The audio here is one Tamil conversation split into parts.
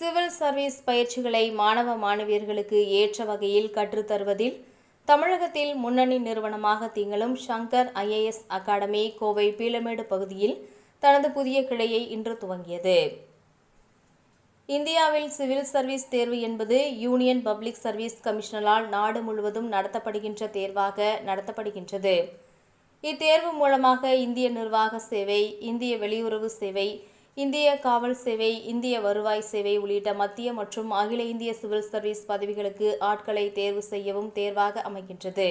சிவில் சர்வீஸ் பயிற்சிகளை மாணவ மாணவியர்களுக்கு ஏற்ற வகையில் கற்றுத்தருவதில் தமிழகத்தில் முன்னணி நிறுவனமாக திகழும் ஷங்கர் ஐஏஎஸ் அகாடமி கோவை பீளமேடு பகுதியில் தனது புதிய கிளையை இன்று துவங்கியது. இந்தியாவில் சிவில் சர்வீஸ் தேர்வு என்பது யூனியன் பப்ளிக் சர்வீஸ் கமிஷனரால் நாடு முழுவதும் நடத்தப்படுகின்ற தேர்வாக நடத்தப்படுகின்றது. இத்தேர்வு மூலமாக இந்திய நிர்வாக சேவை இந்திய வெளியுறவு சேவை இந்திய காவல் சேவை இந்திய வருவாய் சேவை உள்ளிட்ட மத்திய மற்றும் அகில இந்திய சிவில் சர்வீஸ் பதவிகளுக்கு ஆட்களை தேர்வு செய்யவும் தேர்வாக அமைகின்றது.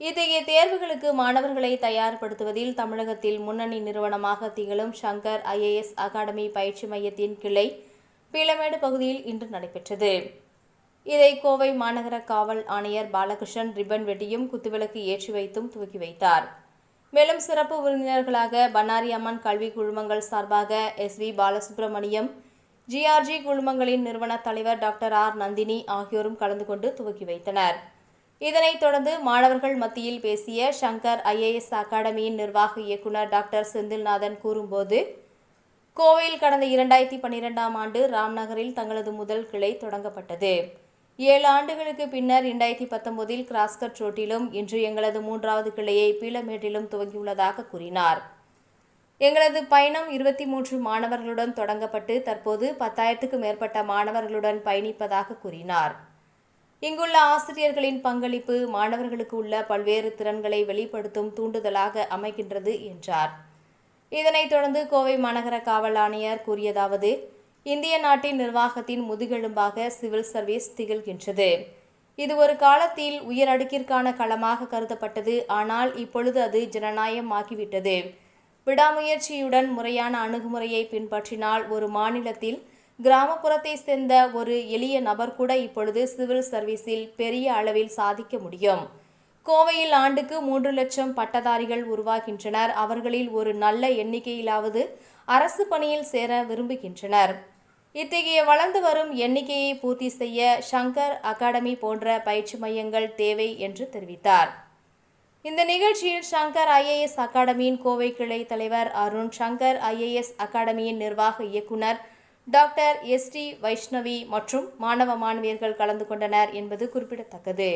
இத்தகைய தேர்வுகளுக்கு மாணவர்களை தயார்படுத்துவதில் தமிழகத்தில் முன்னணி நிறுவனமாக திகழும் சங்கர் ஐஏஎஸ் அகாடமி பயிற்சி மையத்தின் கிளை பீளமேடு பகுதியில் இன்று நடைபெற்றது. இதை கோவை மாநகர காவல் ஆணையர் பாலகிருஷ்ணன் ரிப்பன் வெட்டியும் குத்துவிளக்கு ஏற்றி வைத்தும் துவக்கி வைத்தார். மேலும் சிறப்பு விருந்தினர்களாக பன்னாரி அம்மன் கல்வி குழுமங்கள் சார்பாக எஸ் வி பாலசுப்ரமணியம் ஜிஆர்ஜி குழுமங்களின் நிறுவன தலைவர் டாக்டர் ஆர் நந்தினி ஆகியோரும் கலந்து கொண்டு துவக்கி வைத்தனர். இதனைத் தொடர்ந்து மாணவர்கள் மத்தியில் பேசிய சங்கர் ஐஏஎஸ் அகாடமியின் நிர்வாக இயக்குநர் டாக்டர் செந்தில்நாதன் கூறும்போது கோவையில் கடந்த இரண்டாயிரத்தி பன்னிரெண்டாம் ஆண்டு ராம்நகரில் தங்களது முதல் கிளை தொடங்கப்பட்டது. ஏழு ஆண்டுகளுக்கு பின்னர் இரண்டாயிரத்தி பத்தொன்பதில் கிராஸ்கட் ரோட்டிலும் இன்று எங்களது மூன்றாவது கிளையை பீலமேட்டிலும் துவங்கியுள்ளதாக கூறினார். எங்களது பயணம் இருபத்தி மூன்று மாணவர்களுடன் தொடங்கப்பட்டு தற்போது பத்தாயிரத்துக்கு மேற்பட்ட மாணவர்களுடன் பயணிப்பதாக கூறினார். இங்குள்ள ஆசிரியர்களின் பங்களிப்பு மாணவர்களுக்கு உள்ள பல்வேறு திறன்களை வெளிப்படுத்தும் தூண்டுதலாக அமைகின்றது என்றார். இதனைத் தொடர்ந்து கோவை மாநகர காவல் ஆணையர் கூறியதாவது இந்திய நாட்டின் நிர்வாகத்தின் முதுகெலும்பாக சிவில் சர்வீஸ் திகழ்கின்றது. இது ஒரு காலத்தில் உயரடுக்கிற்கான களமாக கருதப்பட்டது. ஆனால் இப்பொழுது அது ஜனநாயகமாகிவிட்டது. விடாமுயற்சியுடன் முறையான அணுகுமுறையை பின்பற்றினால் ஒரு மாநிலத்தில் கிராமப்புறத்தை சேர்ந்த ஒரு எளிய நபர் கூட இப்பொழுது சிவில் சர்வீஸில் பெரிய அளவில் சாதிக்க முடியும். கோவையில் ஆண்டுக்கு மூன்று லட்சம் பட்டதாரிகள் உருவாகின்றனர். அவர்களில் ஒரு நல்ல எண்ணிக்கையிலாவது அரசு பணியில் சேர விரும்புகின்றனர். இத்தகைய வளர்ந்து வரும் எண்ணிக்கையை பூர்த்தி செய்ய சங்கர் அகாடமி போன்ற பயிற்சி மையங்கள் தேவை என்று தெரிவித்தார். இந்த நிகழ்ச்சியில் ஷங்கர் ஐஏஎஸ் அகாடமியின் கோவை கிளை தலைவர் அருண் ஷங்கர் ஐஏஎஸ் அகாடமியின் நிர்வாக இயக்குனர் டாக்டர் எஸ் டி வைஷ்ணவி மற்றும் மாணவ மாணவியர்கள் கலந்து கொண்டனர் என்பது குறிப்பிடத்தக்கது.